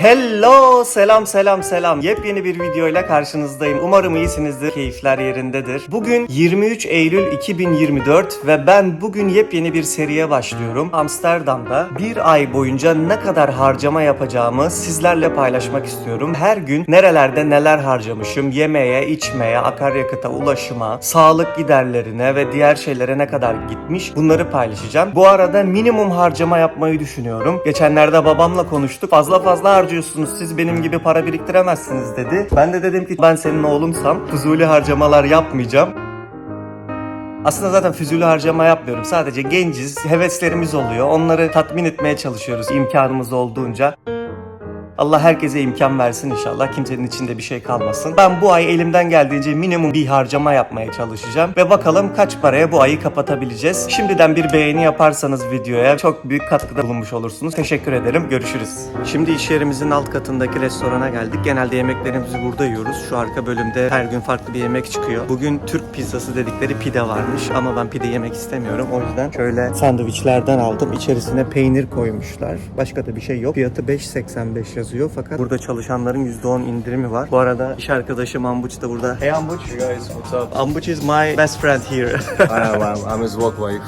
Hello, selam selam selam. Yepyeni bir videoyla karşınızdayım. Umarım iyisinizdir, keyifler yerindedir. Bugün 23 Eylül 2024 ve ben bugün yepyeni bir seriye başlıyorum. Amsterdam'da bir ay boyunca ne kadar harcama yapacağımı sizlerle paylaşmak istiyorum. Her gün nerelerde neler harcamışım, yemeğe, içmeye, akaryakıta, ulaşıma, sağlık giderlerine ve diğer şeylere ne kadar gitmiş bunları paylaşacağım. Bu arada minimum harcama yapmayı düşünüyorum. Geçenlerde babamla konuştuk. Fazla fazla harcıyorsunuz. Siz benim gibi para biriktiremezsiniz dedi. Ben de dedim ki ben senin oğlumsam fuzuli harcamalar yapmayacağım. Aslında zaten füzuli harcama yapmıyorum. Sadece genciz, heveslerimiz oluyor. Onları tatmin etmeye çalışıyoruz imkanımız olduğunca. Allah herkese imkan versin inşallah. Kimsenin içinde bir şey kalmasın. Ben bu ay elimden geldiğince minimum bir harcama yapmaya çalışacağım. Ve bakalım kaç paraya bu ayı kapatabileceğiz. Şimdiden bir beğeni yaparsanız videoya çok büyük katkıda bulunmuş olursunuz. Teşekkür ederim. Görüşürüz. Şimdi iş yerimizin alt katındaki restorana geldik. Genelde yemeklerimizi burada yiyoruz. Şu arka bölümde her gün farklı bir yemek çıkıyor. Bugün Türk pizzası dedikleri pide varmış ama ben pide yemek istemiyorum. O yüzden şöyle sandviçlerden aldım. İçerisine peynir koymuşlar. Başka da bir şey yok. Fiyatı 5.85 yazıyor fakat burada çalışanların %10 indirimi var. Bu arada iş arkadaşım Ambuç da burada. Hey Ambuç. Hey guys, what's up? Ambuç is my best friend here. I am, I'm, I'm his walk wife.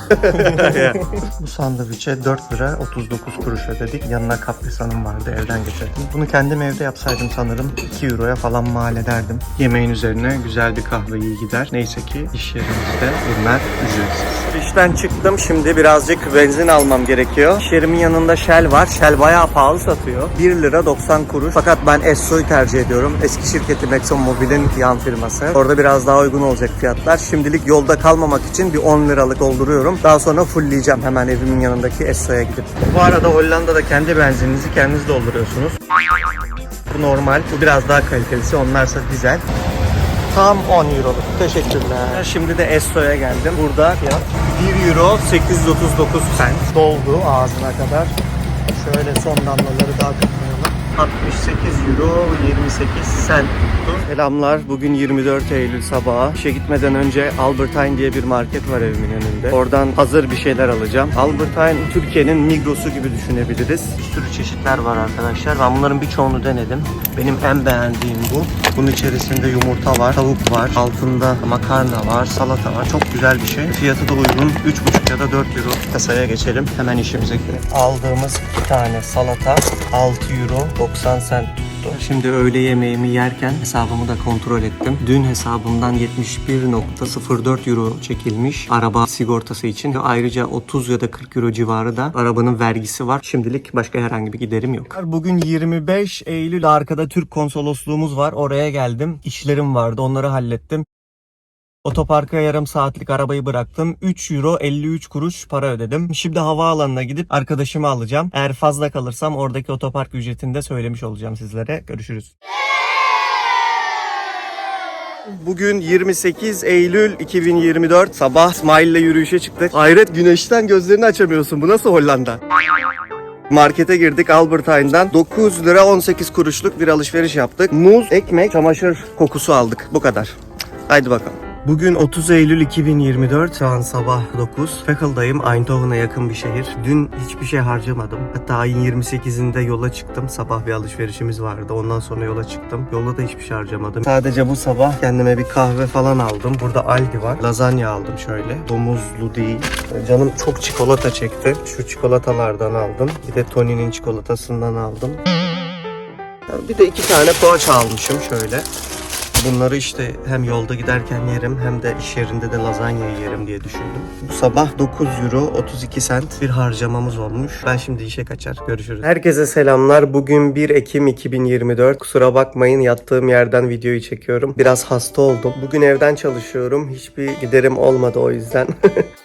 Yeah. Bu sandviçe 4 lira 39 kuruş ödedik. Yanına kaprisanım vardı evden getirdim. Bunu kendim evde yapsaydım sanırım 2 euroya falan mal ederdim. Yemeğin üzerine güzel bir kahve iyi gider. Neyse ki iş yerimizde bunlar ücretsiz. İşten çıktım şimdi birazcık benzin almam gerekiyor. İş yerimin yanında Shell var. Shell bayağı pahalı satıyor. 1 lira 90 kuruş. Fakat ben Esso'yu tercih ediyorum. Eski şirketim ExxonMobil'in yan firması. Orada biraz daha uygun olacak fiyatlar. Şimdilik yolda kalmamak için bir 10 liralık dolduruyorum. Daha sonra fullleyeceğim hemen evimin yanındaki Esso'ya gidip. Bu arada Hollanda'da kendi benzininizi kendiniz dolduruyorsunuz. Bu normal. Bu biraz daha kalitelisi. Onlarsa dizel. Tam 10 euroluk. Teşekkürler. Şimdi de Esso'ya geldim. Burada fiyat 1 euro 839 cent. Doldu ağzına kadar. Şöyle son damlaları daha. 68 euro 28 cent tuttu. Selamlar. Bugün 24 Eylül sabahı. İşe gitmeden önce Albertine diye bir market var evimin önünde. Oradan hazır bir şeyler alacağım. Albertine Türkiye'nin Migros'u gibi düşünebiliriz. Bir sürü çeşitler var arkadaşlar. Ben bunların birçoğunu denedim. Benim en beğendiğim bu. Bunun içerisinde yumurta var, tavuk var, altında makarna var, salata var. Çok güzel bir şey. Fiyatı da uygun. 3,5 ya da 4 euro. Kasaya geçelim. Hemen işimize girelim. Aldığımız iki tane salata 6 euro 90 cent tuttu. Şimdi öğle yemeğimi yerken hesabımı da kontrol ettim. Dün hesabımdan 71.04 euro çekilmiş araba sigortası için. Ve ayrıca 30 ya da 40 euro civarı da arabanın vergisi var. Şimdilik başka herhangi bir giderim yok. Bugün 25 Eylül arkada Türk konsolosluğumuz var. Oraya geldim. İşlerim vardı. Onları hallettim. Otoparka yarım saatlik arabayı bıraktım. 3 euro 53 kuruş para ödedim. Şimdi havaalanına gidip arkadaşımı alacağım. Eğer fazla kalırsam oradaki otopark ücretini de söylemiş olacağım sizlere. Görüşürüz. Bugün 28 Eylül 2024 sabah İsmail ile yürüyüşe çıktık. Hayret güneşten gözlerini açamıyorsun. Bu nasıl Hollanda? Markete girdik Albertine'dan 9 lira 18 kuruşluk bir alışveriş yaptık. Muz, ekmek, çamaşır kokusu aldık. Bu kadar. Haydi bakalım. Bugün 30 Eylül 2024 şu an sabah 9. Fechel'dayım. Eindhoven'a yakın bir şehir. Dün hiçbir şey harcamadım. Hatta ayın 28'inde yola çıktım. Sabah bir alışverişimiz vardı. Ondan sonra yola çıktım. Yolda da hiçbir şey harcamadım. Sadece bu sabah kendime bir kahve falan aldım. Burada Aldi var. Lazanya aldım şöyle. Domuzlu değil. Canım çok çikolata çekti. Şu çikolatalardan aldım. Bir de Tony'nin çikolatasından aldım. Bir de iki tane poğaça almışım şöyle. Bunları işte hem yolda giderken yerim hem de iş yerinde de lazanyayı yerim diye düşündüm. Bu sabah 9 euro 32 cent bir harcamamız olmuş. Ben şimdi işe kaçar. Görüşürüz. Herkese selamlar. Bugün 1 Ekim 2024. Kusura bakmayın yattığım yerden videoyu çekiyorum. Biraz hasta oldum. Bugün evden çalışıyorum. Hiçbir giderim olmadı o yüzden.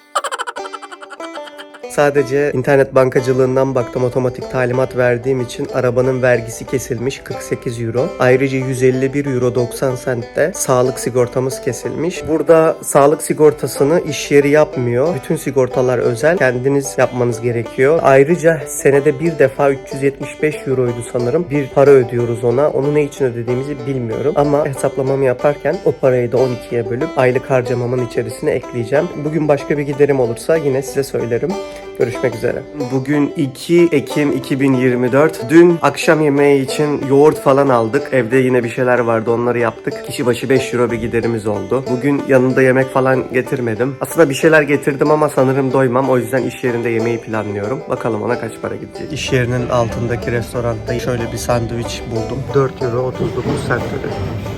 Sadece internet bankacılığından baktım otomatik talimat verdiğim için arabanın vergisi kesilmiş 48 euro. Ayrıca 151 euro 90 cent de sağlık sigortamız kesilmiş. Burada sağlık sigortasını iş yeri yapmıyor. Bütün sigortalar özel. Kendiniz yapmanız gerekiyor. Ayrıca senede bir defa 375 euroydu sanırım. Bir para ödüyoruz ona. Onu ne için ödediğimizi bilmiyorum. Ama hesaplamamı yaparken o parayı da 12'ye bölüp aylık harcamamın içerisine ekleyeceğim. Bugün başka bir giderim olursa yine size söylerim. Görüşmek üzere. Bugün 2 Ekim 2024. Dün akşam yemeği için yoğurt falan aldık. Evde yine bir şeyler vardı onları yaptık. Kişi başı 5 euro bir giderimiz oldu. Bugün yanında yemek falan getirmedim. Aslında bir şeyler getirdim ama sanırım doymam. O yüzden iş yerinde yemeği planlıyorum. Bakalım ona kaç para gidecek. İş yerinin altındaki restoranda şöyle bir sandviç buldum. 4 euro 39 cent ödedim.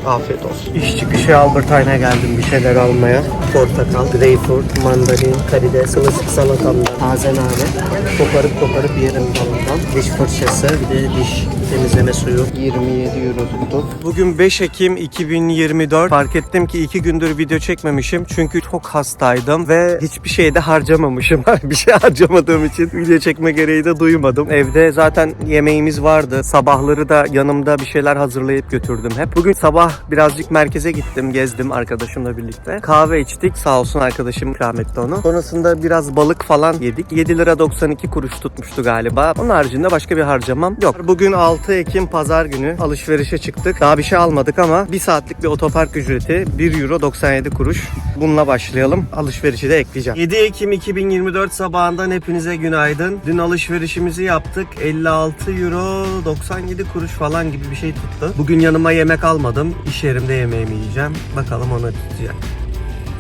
Afiyet olsun. İş çıkışı Albert Einstein geldim bir şeyler almaya. Portakal, greyfurt, mandalin, karides, ılık salatamdan, taze nane. Koparıp koparıp yerim dalından. Diş fırçası, bir de diş temizleme suyu. 27 euro tuttu. Bugün 5 Ekim 2024. Fark ettim ki 2 gündür video çekmemişim. Çünkü çok hastaydım ve hiçbir şeyde harcamamışım. bir şey harcamadığım için video çekme gereği de duymadım. Evde zaten yemeğimiz vardı. Sabahları da yanımda bir şeyler hazırlayıp götürdüm hep. Bugün sabah birazcık merkeze gittim, gezdim arkadaşımla birlikte. Kahve içtik. Sağ olsun arkadaşım ikram etti onu. Sonrasında biraz balık falan yedik. 7 lira 92 kuruş tutmuştu galiba. Onun haricinde başka bir harcamam yok. Bugün 6 Ekim pazar günü alışverişe çıktık. Daha bir şey almadık ama bir saatlik bir otopark ücreti 1 euro 97 kuruş. Bununla başlayalım. Alışverişi de ekleyeceğim. 7 Ekim 2024 sabahından hepinize günaydın. Dün alışverişimizi yaptık. 56 euro 97 kuruş falan gibi bir şey tuttu. Bugün yanıma yemek almadım. İş yerimde yemeğimi yiyeceğim. Bakalım onu tutacak.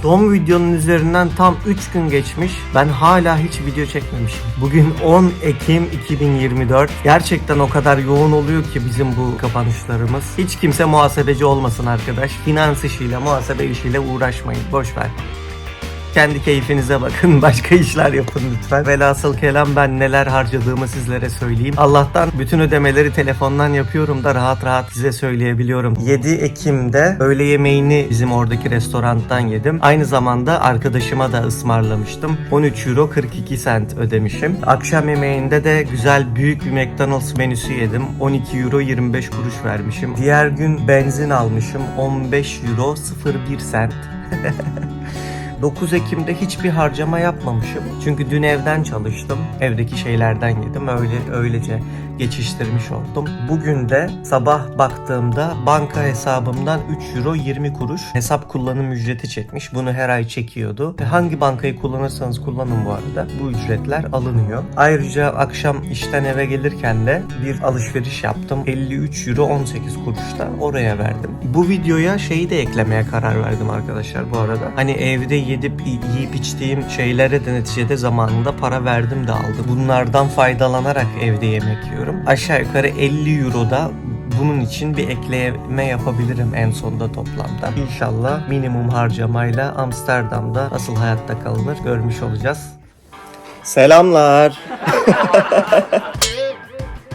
Doğum videonun üzerinden tam 3 gün geçmiş. Ben hala hiç video çekmemişim. Bugün 10 Ekim 2024. Gerçekten o kadar yoğun oluyor ki bizim bu kapanışlarımız. Hiç kimse muhasebeci olmasın arkadaş. Finans işiyle, muhasebe işiyle uğraşmayın. Boş ver. Kendi keyfinize bakın. Başka işler yapın lütfen. Velhasıl kelam ben neler harcadığımı sizlere söyleyeyim. Allah'tan bütün ödemeleri telefondan yapıyorum da rahat rahat size söyleyebiliyorum. 7 Ekim'de öğle yemeğini bizim oradaki restorandan yedim. Aynı zamanda arkadaşıma da ısmarlamıştım. 13 euro 42 cent ödemişim. Akşam yemeğinde de güzel büyük bir McDonald's menüsü yedim. 12 euro 25 kuruş vermişim. Diğer gün benzin almışım. 15 euro 01 cent. 9 Ekim'de hiçbir harcama yapmamışım. Çünkü dün evden çalıştım. Evdeki şeylerden yedim. Öyle öylece geçiştirmiş oldum. Bugün de sabah baktığımda banka hesabımdan 3 euro 20 kuruş hesap kullanım ücreti çekmiş. Bunu her ay çekiyordu. Ve hangi bankayı kullanırsanız kullanın bu arada. Bu ücretler alınıyor. Ayrıca akşam işten eve gelirken de bir alışveriş yaptım. 53 euro 18 kuruş da oraya verdim. Bu videoya şeyi de eklemeye karar verdim arkadaşlar bu arada. Hani evde yedip yiyip içtiğim şeylere de neticede zamanında para verdim de aldım. Bunlardan faydalanarak evde yemek yiyorum. Aşağı yukarı 50 euro da bunun için bir ekleme yapabilirim en sonunda toplamda. İnşallah minimum harcamayla Amsterdam'da nasıl hayatta kalınır görmüş olacağız. Selamlar.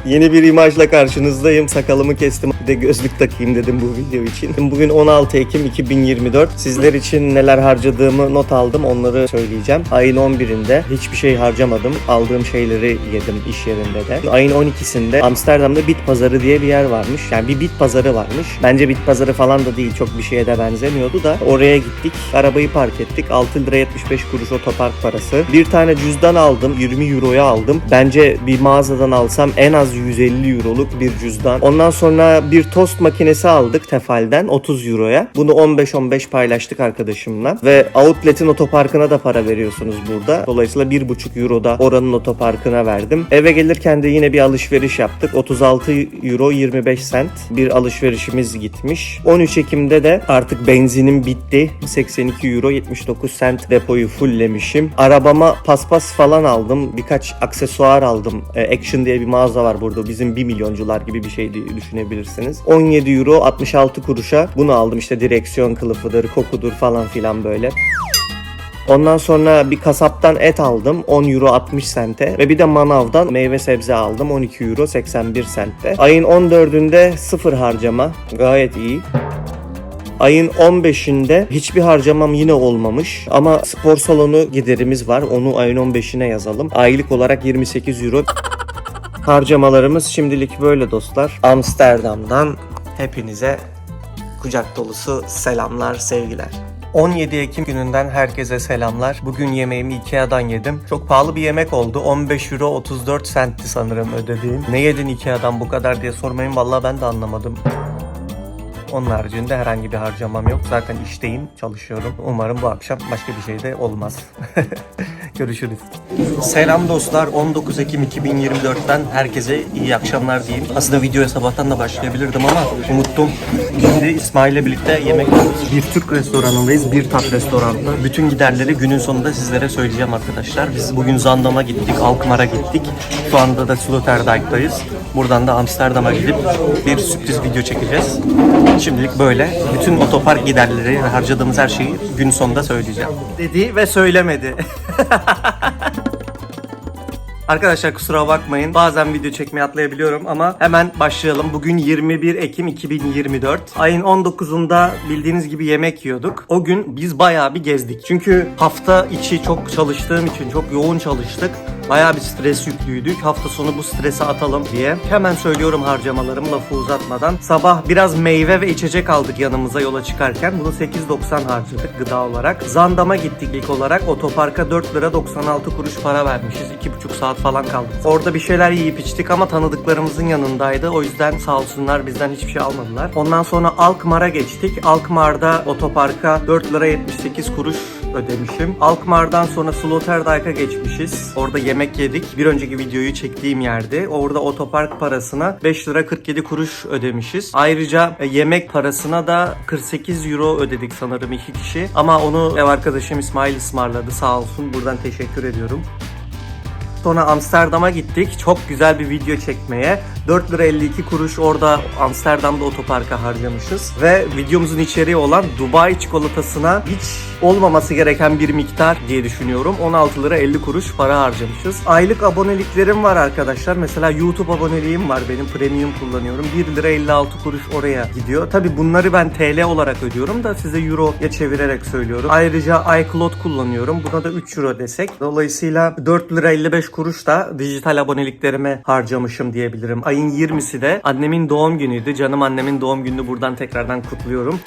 Yeni bir imajla karşınızdayım. Sakalımı kestim. De gözlük takayım dedim bu video için. Bugün 16 Ekim 2024. Sizler için neler harcadığımı not aldım. Onları söyleyeceğim. Ayın 11'inde hiçbir şey harcamadım. Aldığım şeyleri yedim iş yerinde de. Ayın 12'sinde Amsterdam'da bit pazarı diye bir yer varmış. Yani bir bit pazarı varmış. Bence bit pazarı falan da değil. Çok bir şeye de benzemiyordu da. Oraya gittik. Arabayı park ettik. 6 lira 75 kuruş otopark parası. Bir tane cüzdan aldım. 20 euroya aldım. Bence bir mağazadan alsam en az 150 euroluk bir cüzdan. Ondan sonra bir tost makinesi aldık Tefal'den 30 euroya. Bunu 15-15 paylaştık arkadaşımla. Ve Outlet'in otoparkına da para veriyorsunuz burada. Dolayısıyla 1,5 euro da oranın otoparkına verdim. Eve gelirken de yine bir alışveriş yaptık. 36 euro 25 cent bir alışverişimiz gitmiş. 13 Ekim'de de artık benzinim bitti. 82 euro 79 cent depoyu fulllemişim. Arabama paspas falan aldım. Birkaç aksesuar aldım. E, Action diye bir mağaza var burada. Bizim 1 milyoncular gibi bir şey diye düşünebilirsiniz. 17 euro 66 kuruşa bunu aldım. İşte direksiyon kılıfıdır, kokudur falan filan böyle. Ondan sonra bir kasaptan et aldım 10 euro 60 sente ve bir de manavdan meyve sebze aldım 12 euro 81 sentte. Ayın 14'ünde sıfır harcama gayet iyi. Ayın 15'inde hiçbir harcamam yine olmamış ama spor salonu giderimiz var onu ayın 15'ine yazalım. Aylık olarak 28 euro. Harcamalarımız şimdilik böyle dostlar. Amsterdam'dan hepinize kucak dolusu selamlar, sevgiler. 17 Ekim gününden herkese selamlar. Bugün yemeğimi Ikea'dan yedim. Çok pahalı bir yemek oldu. 15 euro 34 centti sanırım ödediğim. Ne yedin Ikea'dan bu kadar diye sormayın. Vallahi ben de anlamadım. Onun haricinde herhangi bir harcamam yok. Zaten işteyim, çalışıyorum. Umarım bu akşam başka bir şey de olmaz. Görüşürüz. Selam dostlar. 19 Ekim 2024'ten herkese iyi akşamlar diyeyim. Aslında videoya sabahtan da başlayabilirdim ama unuttum. Şimdi İsmail'le birlikte yemek yiyoruz. Bir Türk restoranındayız. Bir tat restoranında. Bütün giderleri günün sonunda sizlere söyleyeceğim arkadaşlar. Biz bugün Zandam'a gittik, Alkmaar'a gittik. Şu anda da Sloterdijk'tayız. Buradan da Amsterdam'a gidip bir sürpriz video çekeceğiz. Şimdilik böyle. Bütün otopark giderleri ve harcadığımız her şeyi gün sonunda söyleyeceğim. Dedi ve söylemedi. Arkadaşlar kusura bakmayın. Bazen video çekmeye atlayabiliyorum ama hemen başlayalım. Bugün 21 Ekim 2024. Ayın 19'unda bildiğiniz gibi yemek yiyorduk. O gün biz bayağı bir gezdik. Çünkü hafta içi çok çalıştığım için çok yoğun çalıştık. Bayağı bir stres yüklüydük. Hafta sonu bu stresi atalım diye. Hemen söylüyorum harcamalarımı lafı uzatmadan. Sabah biraz meyve ve içecek aldık yanımıza yola çıkarken. Bunu 8.90 harcadık gıda olarak. Zandam'a gittik ilk olarak. Otoparka 4 lira 96 kuruş para vermişiz. 2,5 saat falan kaldık. Orada bir şeyler yiyip içtik ama tanıdıklarımızın yanındaydı. O yüzden sağ olsunlar bizden hiçbir şey almadılar. Ondan sonra Alkmaar'a geçtik. Alkmaar'da otoparka 4 lira 78 kuruş ödemişim. Alkmaar'dan sonra Sloterdijk'a geçmişiz. Orada yemek yedik. Bir önceki videoyu çektiğim yerde. Orada otopark parasına 5 lira 47 kuruş ödemişiz. Ayrıca e, yemek parasına da 48 euro ödedik sanırım iki kişi. Ama onu ev arkadaşım İsmail ısmarladı sağ olsun. Buradan teşekkür ediyorum. Sonra Amsterdam'a gittik. Çok güzel bir video çekmeye. 4 lira 52 kuruş orada Amsterdam'da otoparka harcamışız. Ve videomuzun içeriği olan Dubai çikolatasına hiç olmaması gereken bir miktar diye düşünüyorum. 16 lira 50 kuruş para harcamışız. Aylık aboneliklerim var arkadaşlar. Mesela YouTube aboneliğim var benim. Premium kullanıyorum. 1 lira 56 kuruş oraya gidiyor. Tabi bunları ben TL olarak ödüyorum da size Euro'ya çevirerek söylüyorum. Ayrıca iCloud kullanıyorum. Buna da 3 Euro desek. Dolayısıyla 4 lira 55 kuruş da dijital aboneliklerime harcamışım diyebilirim. Ayın 20'si de annemin doğum günüydü. Canım annemin doğum gününü buradan tekrardan kutluyorum.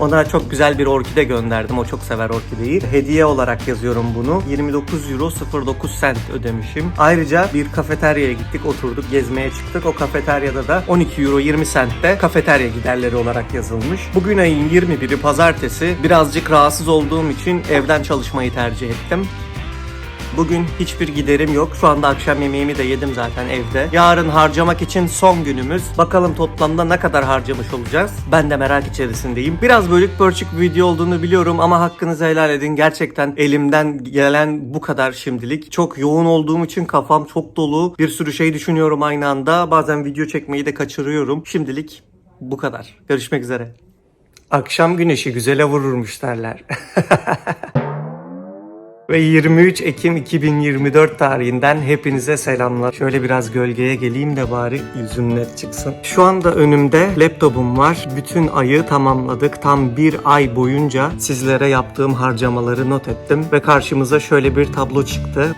Ona çok güzel bir orkide gönderdim. O çok sever orkideyi. Hediye olarak yazıyorum bunu. 29 euro 09 cent ödemişim. Ayrıca bir kafeteryaya gittik, oturduk, gezmeye çıktık. O kafeteryada da 12 euro 20 centte kafeterya giderleri olarak yazılmış. Bugün ayın 21'i pazartesi. Birazcık rahatsız olduğum için evden çalışmayı tercih ettim. Bugün hiçbir giderim yok. Şu anda akşam yemeğimi de yedim zaten evde. Yarın harcamak için son günümüz. Bakalım toplamda ne kadar harcamış olacağız. Ben de merak içerisindeyim. Biraz bölük pörçük bir video olduğunu biliyorum ama hakkınızı helal edin. Gerçekten elimden gelen bu kadar şimdilik. Çok yoğun olduğum için kafam çok dolu. Bir sürü şey düşünüyorum aynı anda. Bazen video çekmeyi de kaçırıyorum. Şimdilik bu kadar. Görüşmek üzere. Akşam güneşi güzele vururmuş derler. Ve 23 Ekim 2024 tarihinden hepinize selamlar. Şöyle biraz gölgeye geleyim de bari yüzüm net çıksın. Şu anda önümde laptopum var. Bütün ayı tamamladık. Tam bir ay boyunca sizlere yaptığım harcamaları not ettim. Ve karşımıza şöyle bir tablo çıktı.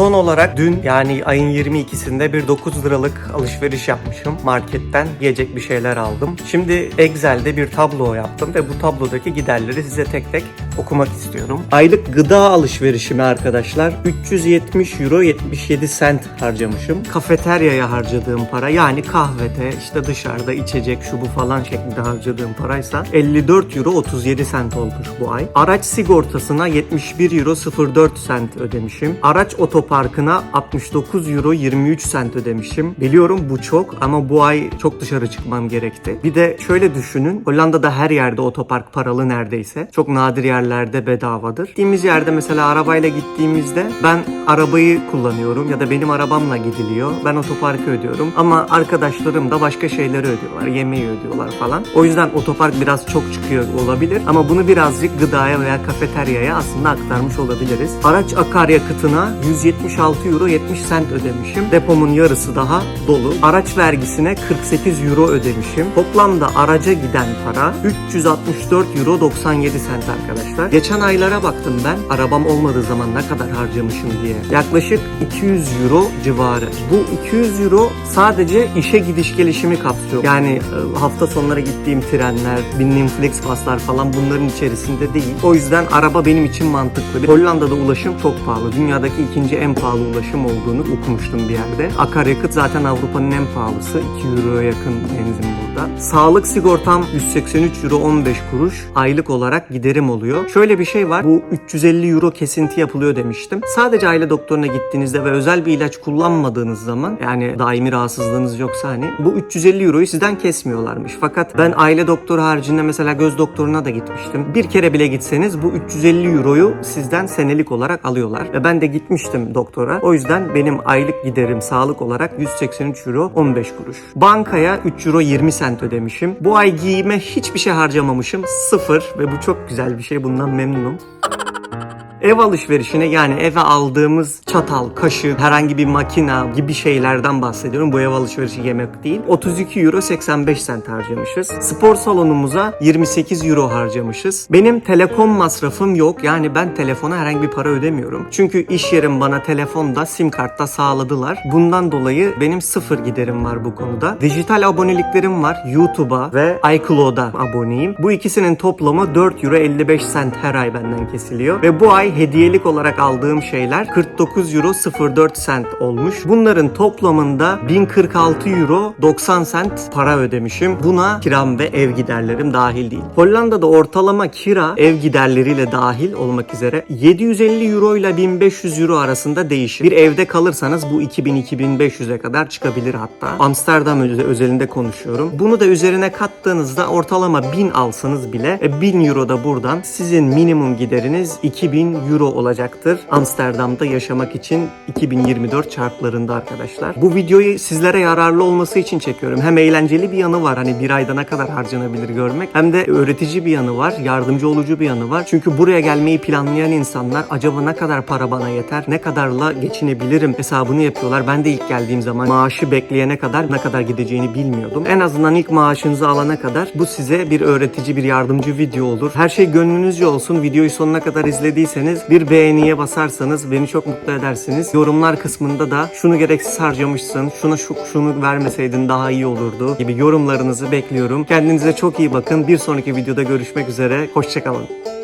Son olarak dün yani ayın 22'sinde bir 9 liralık alışveriş yapmışım marketten. Yiyecek bir şeyler aldım. Şimdi Excel'de bir tablo yaptım ve bu tablodaki giderleri size tek tek okumak istiyorum. Aylık gıda alışverişimi arkadaşlar 370 euro 77 cent harcamışım. Kafeteryaya harcadığım para yani kahvede işte dışarıda içecek şu bu falan şeklinde harcadığım paraysa 54 euro 37 cent olmuş bu ay. Araç sigortasına 71 euro 04 cent ödemişim. Araç otoparkına 69 euro 23 cent ödemişim. Biliyorum bu çok ama bu ay çok dışarı çıkmam gerekti. Bir de şöyle düşünün. Hollanda'da her yerde otopark paralı neredeyse. Çok nadir yerlerde bedavadır. Gittiğimiz yerde mesela arabayla gittiğimizde ben arabayı kullanıyorum ya da benim arabamla gidiliyor. Ben otoparkı ödüyorum ama arkadaşlarım da başka şeyleri ödüyorlar. Yemeği ödüyorlar falan. O yüzden otopark biraz çok çıkıyor olabilir ama bunu birazcık gıdaya veya kafeteryaya aslında aktarmış olabiliriz. Araç akaryakıtına 176 euro 70 cent ödemişim. Depomun yarısı daha dolu. Araç vergisine 48 euro ödemişim. Toplamda araca giden para 364 euro 97 cent arkadaşlar. Geçen aylara baktım ben. Arabam olmadığı zaman ne kadar harcamışım diye. Yaklaşık 200 euro civarı. Bu 200 euro sadece işe gidiş gelişimi kapsıyor. Yani e, hafta sonları gittiğim trenler, bindiğim Flixbus'lar falan bunların içerisinde değil. O yüzden araba benim için mantıklı. Hollanda'da ulaşım çok pahalı. Dünyadaki ikinci en pahalı ulaşım olduğunu okumuştum bir yerde. Akaryakıt zaten Avrupa'nın en pahalısı. 2 euroya yakın benzin burada. Sağlık sigortam 183 euro 15 kuruş aylık olarak giderim oluyor. Şöyle bir şey var. Bu 350 euro kesinti yapılıyor demiştim. Sadece aile doktoruna gittiğinizde ve özel bir ilaç kullanmadığınız zaman yani daimi rahatsızlığınız yoksa hani bu 350 euroyu sizden kesmiyorlarmış. Fakat ben aile doktoru haricinde mesela göz doktoruna da gitmiştim. Bir kere bile gitseniz bu 350 euroyu sizden senelik olarak alıyorlar. Ve ben de gitmiştim doktora. O yüzden benim aylık giderim sağlık olarak 183 euro 15 kuruş. Bankaya 3 euro 20 sent ödemişim. Bu ay giyime hiçbir şey harcamamışım. Sıfır ve bu çok güzel bir şey. Bundan memnunum. Ev alışverişine yani eve aldığımız çatal, kaşık, herhangi bir makina gibi şeylerden bahsediyorum. Bu ev alışverişi yemek değil. 32 euro 85 sent harcamışız. Spor salonumuza 28 euro harcamışız. Benim telekom masrafım yok. Yani ben telefona herhangi bir para ödemiyorum. Çünkü iş yerim bana telefonda, sim kartta sağladılar. Bundan dolayı benim sıfır giderim var bu konuda. Dijital aboneliklerim var. YouTube'a ve iCloud'a aboneyim. Bu ikisinin toplamı 4 euro 55 sent her ay benden kesiliyor. Ve bu ay hediyelik olarak aldığım şeyler 49 euro 04 sent olmuş. Bunların toplamında 1046 euro 90 sent para ödemişim. Buna kiram ve ev giderlerim dahil değil. Hollanda'da ortalama kira ev giderleriyle dahil olmak üzere 750 euro ile 1500 euro arasında değişir. Bir evde kalırsanız bu 2000-2500'e kadar çıkabilir hatta. Amsterdam öze- özelinde konuşuyorum. Bunu da üzerine kattığınızda ortalama 1000 alsanız bile e, 1000 euro da buradan sizin minimum gideriniz 2000 euro olacaktır. Amsterdam'da yaşamak için 2024 şartlarında arkadaşlar. Bu videoyu sizlere yararlı olması için çekiyorum. Hem eğlenceli bir yanı var hani bir ayda ne kadar harcanabilir görmek. Hem de öğretici bir yanı var. Yardımcı olucu bir yanı var. Çünkü buraya gelmeyi planlayan insanlar acaba ne kadar para bana yeter? Ne kadarla geçinebilirim hesabını yapıyorlar. Ben de ilk geldiğim zaman maaşı bekleyene kadar ne kadar gideceğini bilmiyordum. En azından ilk maaşınızı alana kadar bu size bir öğretici, bir yardımcı video olur. Her şey gönlünüzce olsun. Videoyu sonuna kadar izlediyseniz bir beğeniye basarsanız beni çok mutlu edersiniz. Yorumlar kısmında da şunu gereksiz harcamışsın, şuna şu, şunu vermeseydin daha iyi olurdu gibi yorumlarınızı bekliyorum. Kendinize çok iyi bakın. Bir sonraki videoda görüşmek üzere. Hoşçakalın.